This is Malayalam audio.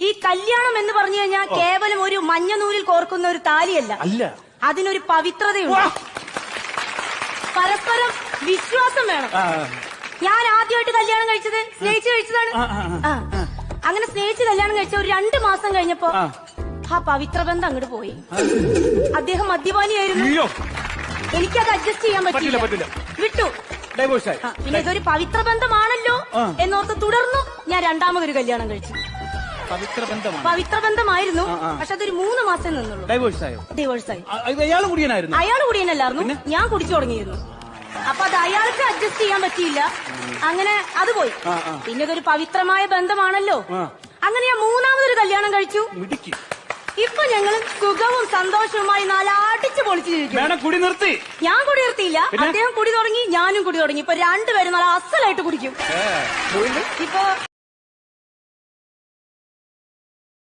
ഈ കല്യാണം എന്ന് പറഞ്ഞു കഴിഞ്ഞാൽ കേവലം ഒരു മഞ്ഞ നൂലിൽ കോർക്കുന്ന ഒരു താലിയല്ല. അല്ല. അതിനൊരു പവിത്രതയുണ്ട്. പരസ്പരം വിശ്വാസം വേണം. ഞാൻ ആദ്യമായിട്ട് കല്യാണം കഴിച്ചത് സ്നേഹിച്ച് കഴിച്ചതാണ്. ആ. അങ്ങനെ സ്നേഹിച്ച് കല്യാണം കഴിച്ച ഒരു രണ്ട് മാസം കഴിഞ്ഞപ്പോ ആ. പവിത്രബന്ധം പവിത്ര ബന്ധം അങ്ങോട്ട് പോയി അദ്ദേഹം മദ്യപാനിയായിരുന്നു. അയ്യോ. എനിക്കത് അഡ്ജസ്റ്റ് ചെയ്യാൻ പറ്റില്ല. വിട്ടു. ആ, പിന്നെ ഇതൊരു പവിത്ര ബന്ധമാണല്ലോ എന്നോർത്ത് തുടർന്നു ഞാൻ രണ്ടാമതൊരു കല്യാണം കഴിച്ചു. പവിത്ര ബന്ധമായിരുന്നു. പക്ഷെ അതൊരു മൂന്ന് മാസം നിന്നുള്ളൂ. ഡൈവേഴ്സ് ആയോ? ഡൈവേഴ്സ് ആയി. അയാൾ കുടിയനായിരുന്നു? അയാൾ കുടിയനല്ലായിരുന്നു. ഞാൻ കുടിച്ചു തുടങ്ങിയിരുന്നു. അപ്പൊ അത് അയാൾക്ക് അഡ്ജസ്റ്റ് ചെയ്യാൻ പറ്റിയില്ല. അങ്ങനെ അത് പോയി. പിന്നെ ഇതൊരു പവിത്രമായ ബന്ധമാണല്ലോ. അങ്ങനെ ഞാൻ മൂന്നാമതൊരു കല്യാണം കഴിച്ചു. ഇപ്പൊ ഞങ്ങൾ സുഖവും സന്തോഷവുമായി നാലാട്ടിച്ച് പൊളിച്ചു കുടി നിർത്തി. ഞാൻ കുടി നിർത്തിയില്ല. അദ്ദേഹം കുടി തുടങ്ങി ഞാനും കുടി തുടങ്ങി. ഇപ്പൊ രണ്ടുപേരും നല്ല അസലായിട്ട് കുടിക്കും. ഇപ്പൊ